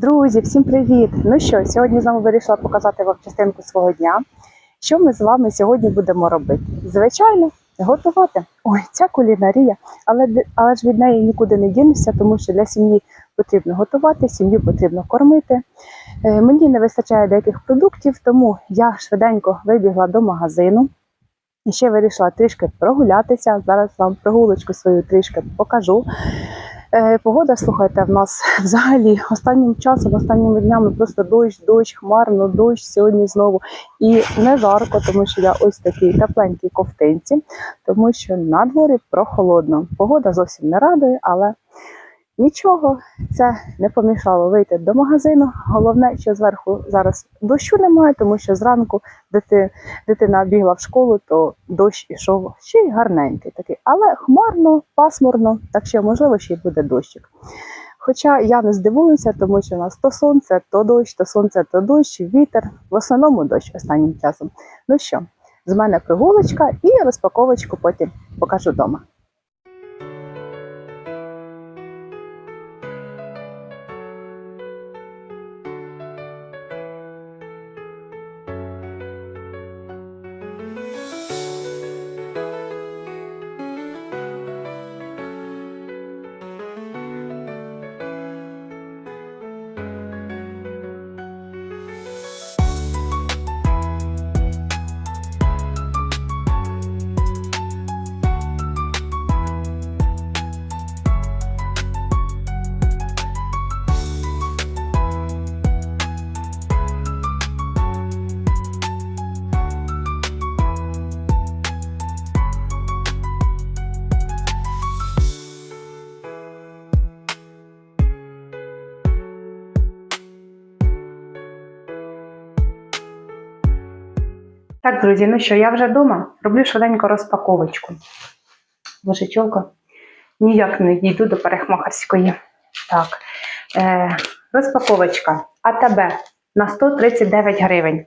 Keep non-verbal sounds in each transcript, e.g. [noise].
Друзі, всім привіт! Ну що, сьогодні знову вирішила показати вам частинку свого дня. Що ми з вами сьогодні будемо робити? Звичайно, готувати. Ой, ця кулінарія, але, але ж від неї нікуди не дінешся, тому що для сім'ї потрібно готувати, сім'ю потрібно кормити. Е, Мені не вистачає деяких продуктів, тому я швиденько вибігла до магазину. І ще вирішила трішки прогулятися. Зараз вам прогулочку свою трішки покажу. Е, Погода, слухайте, в нас [laughs] взагалі останнім часом, останніми днями просто дощ, дощ, хмарно, дощ сьогодні знову. І не жарко, тому що я ось такій тепленькій ковтинці, тому що на дворі прохолодно. Погода зовсім не радує, але нічого, це не помішало вийти до магазину. Головне, що зверху зараз дощу немає, тому що зранку дити, дитина бігла в школу, то дощ ішов ще й гарненький такий, але хмарно, пасмурно, так що можливо ще й буде дощик. Хоча я не здивуюся, тому що у нас то сонце, то дощ, то сонце, то дощ, вітер. В основному дощ останнім часом. Ну що, з мене прогулочка і розпаковочку потім покажу вдома. Так, друзі, ну що, я вже вдома. Роблю швиденько розпаковочку. Боже, ніяк не дійду до парикмахерської. Так, е, розпаковочка АТБ на 139 гривень.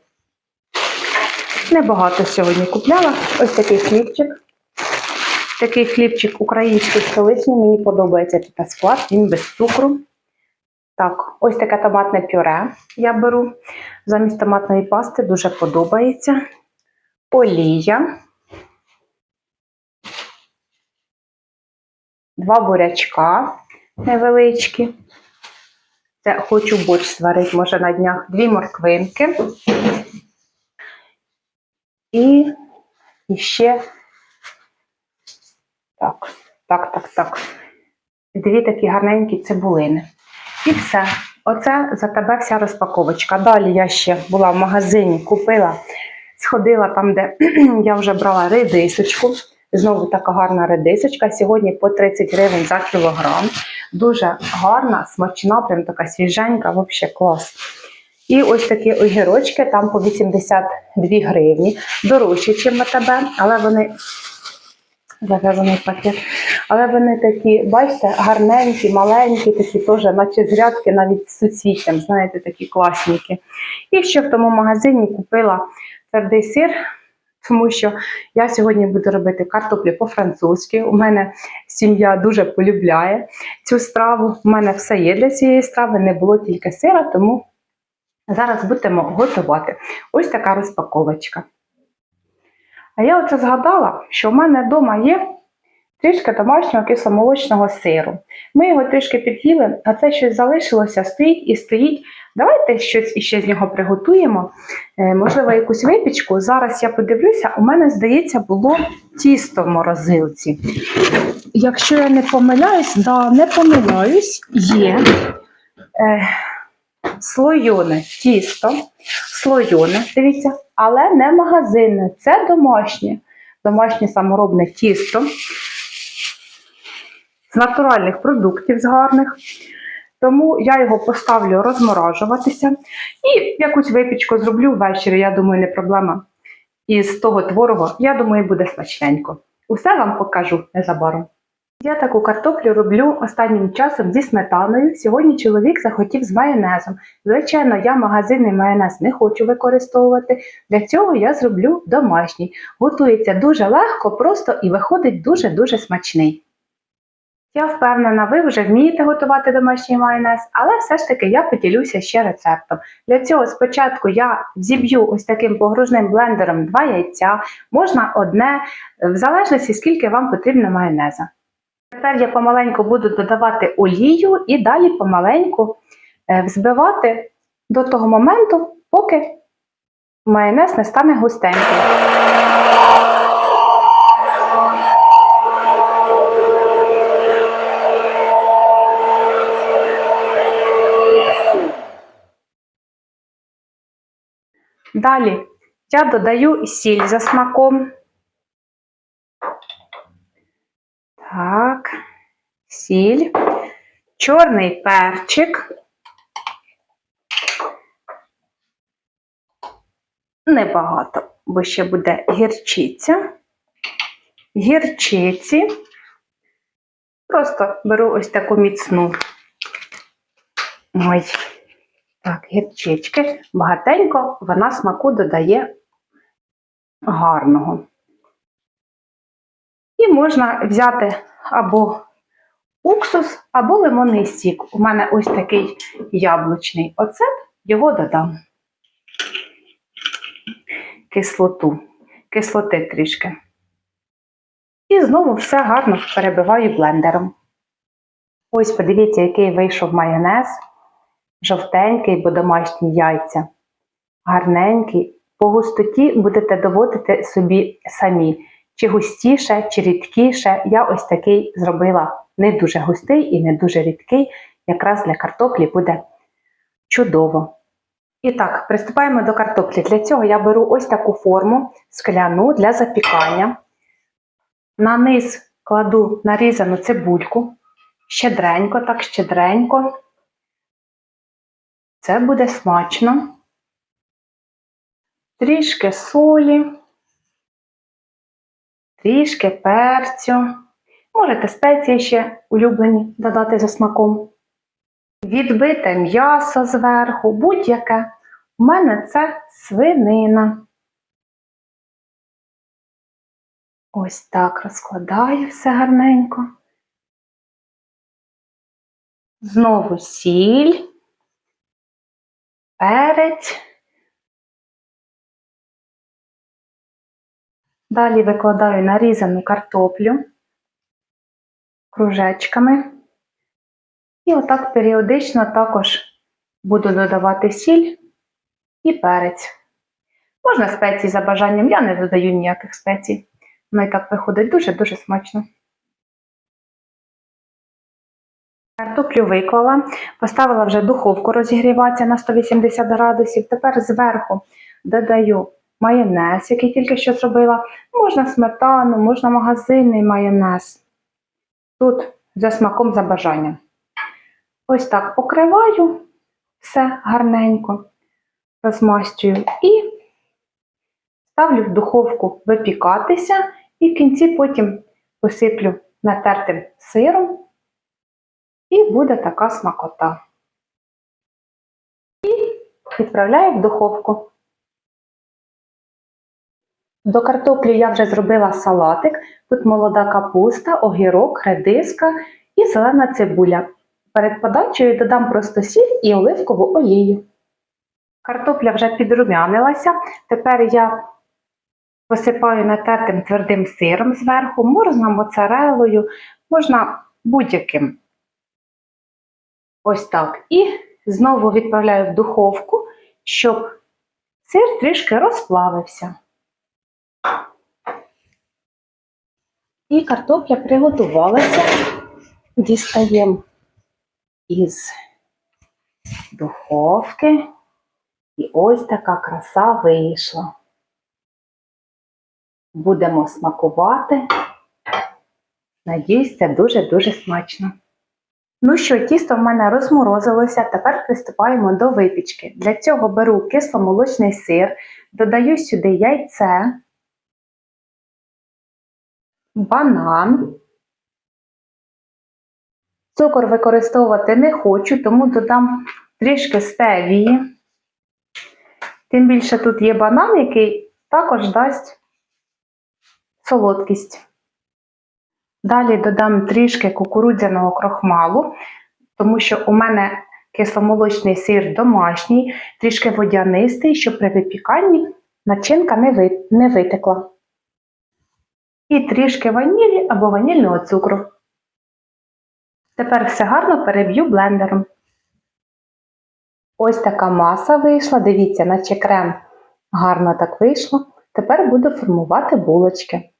Небагато сьогодні купляла. Ось такий хлібчик. Такий хлібчик український столичний. Мені подобається тут склад, він без цукру. Так, ось таке томатне пюре я беру. Замість томатної пасти дуже подобається. Олія. Два бурячка невеличкі. Це хочу борщ сварити, може на днях. Дві морквинки. І, ще так, так, так, так. Дві такі гарненькі цибулини. І все. Оце за тебе вся розпаковочка. Далі я ще була в магазині, купила, сходила там, де [clears throat] я вже брала редисочку. Знову така гарна редисочка. Сьогодні по 30 гривень за кілограм. Дуже гарна, смачна, прям така свіженька, взагалі клас. І ось такі огірочки, там по 82 гривні. Дорожчі, ніж в АТБ, але вони зав'язаний пакет. Але вони такі, бачите, гарненькі, маленькі, такі теж, наче з грядки, навіть з суцвіттям, знаєте, такі класненькі. І ще в тому магазині купила твердий сир, тому що я сьогодні буду робити картоплі по-французьки. У мене сім'я дуже полюбляє цю страву. У мене все є для цієї страви, не було тільки сира, тому зараз будемо готувати. Ось така розпаковочка. А я оце згадала, що в мене вдома є трішки домашнього кисломолочного сиру. Ми його трішки під'їли, а це щось залишилося, стоїть і стоїть. Давайте щось іще з нього приготуємо. Е, можливо, якусь випічку. Зараз я подивлюся, у мене, здається, було тісто в морозилці. Якщо я не помиляюсь, да, не помиляюсь, є е, слойоне тісто, слойоне, дивіться, але не магазинне, це домашнє, домашнє саморобне тісто з натуральних продуктів, з гарних. Тому я його поставлю розморажуватися і якусь випічку зроблю ввечері, я думаю, не проблема. І з того творогу, я думаю, буде смачненько. Усе вам покажу незабаром. Я таку картоплю роблю останнім часом зі сметаною. Сьогодні чоловік захотів з майонезом. Звичайно, я магазинний майонез не хочу використовувати. Для цього я зроблю домашній. Готується дуже легко, просто і виходить дуже-дуже смачний. Я впевнена, ви вже вмієте готувати домашній майонез, але все ж таки я поділюся ще рецептом. Для цього спочатку я зіб'ю ось таким погружним блендером два яйця, можна одне, в залежності скільки вам потрібно майонеза. Тепер я помаленьку буду додавати олію і далі помаленьку е, взбивати до того моменту, поки майонез не стане густеньким. Далі я додаю сіль за смаком. Так, сіль, чорний перчик. Небагато, бо ще буде гірчиця. Гірчиці. Просто беру ось таку міцну. Ой. Так, гірчички. Багатенько вона смаку додає гарного. І можна взяти або уксус, або лимонний сік. У мене ось такий яблучний оцет, його додам. Кислоту, кислоти трішки. І знову все гарно перебиваю блендером. Ось подивіться, який вийшов майонез. Жовтенький, бо домашні яйця. Гарненький. По густоті будете доводити собі самі. Чи густіше, чи рідкіше. Я ось такий зробила не дуже густий і не дуже рідкий. Якраз для картоплі буде чудово. І так, приступаємо до картоплі. Для цього я беру ось таку форму скляну для запікання. На низ кладу нарізану цибульку. Щедренько, так щедренько. Це буде смачно. Трішки солі, трішки перцю. Можете спеції ще улюблені додати за смаком. Відбите м'ясо зверху, будь-яке. У мене це свинина. Ось так розкладаю все гарненько. Знову сіль перець. Далі викладаю нарізану картоплю кружечками. І отак періодично також буду додавати сіль і перець. Можна спеції за бажанням, я не додаю ніяких спецій. Воно і так виходить дуже-дуже смачно. Картоплю виклала, поставила вже духовку розігріватися на 180 градусів. Тепер зверху додаю майонез, який тільки що зробила. Можна сметану, можна магазинний майонез. Тут за смаком за бажанням. Ось так покриваю все гарненько, розмастюю і ставлю в духовку випікатися, і в кінці потім посиплю натертим сиром. І буде така смакота. І відправляю в духовку. До картоплі я вже зробила салатик. Тут молода капуста, огірок, редиска і зелена цибуля. Перед подачею додам просто сіль і оливкову олію. Картопля вже підрумянилася. Тепер я посипаю натертим твердим сиром зверху, можна моцарелою, можна будь-яким. Ось так. І знову відправляю в духовку, щоб сир трішки розплавився. І картопля приготувалася. Дістаємо із духовки. І ось така краса вийшла. Будемо смакувати. Надіюсь, це дуже-дуже смачно. Ну що, тісто в мене розморозилося, тепер приступаємо до випічки. Для цього беру кисломолочний сир, додаю сюди яйце, банан. Цукор використовувати не хочу, тому додам трішки стевії. Тим більше тут є банан, який також дасть солодкість. Далі додам трішки кукурудзяного крохмалу, тому що у мене кисломолочний сир домашній, трішки водянистий, щоб при випіканні начинка не, ви, не витекла. І трішки ванілі або ванільного цукру. Тепер все гарно переб'ю блендером. Ось така маса вийшла. Дивіться, наче крем гарно так вийшло. Тепер буду формувати булочки.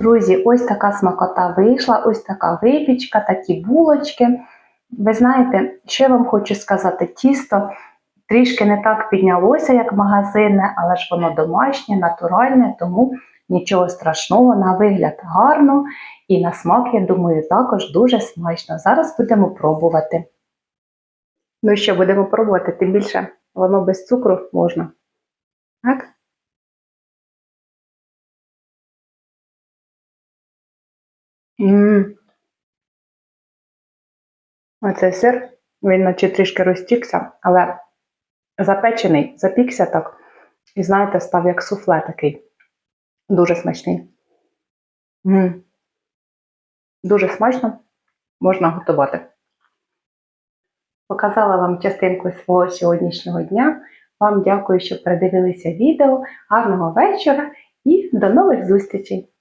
Друзі, ось така смакота вийшла, ось така випічка, такі булочки. Ви знаєте, що я вам хочу сказати? Тісто трішки не так піднялося, як магазинне, але ж воно домашнє, натуральне, тому нічого страшного, на вигляд гарно і на смак, я думаю, також дуже смачно. Зараз будемо пробувати. Ну що, будемо пробувати, тим більше воно без цукру можна. Так? Оцей сир, він наче трішки розтікся, але запечений, запікся так. І знаєте, став як суфле такий. Дуже смачний. М. Дуже смачно можна готувати. Показала вам частинку свого сьогоднішнього дня. Вам дякую, що передивилися відео. Гарного вечора і до нових зустрічей!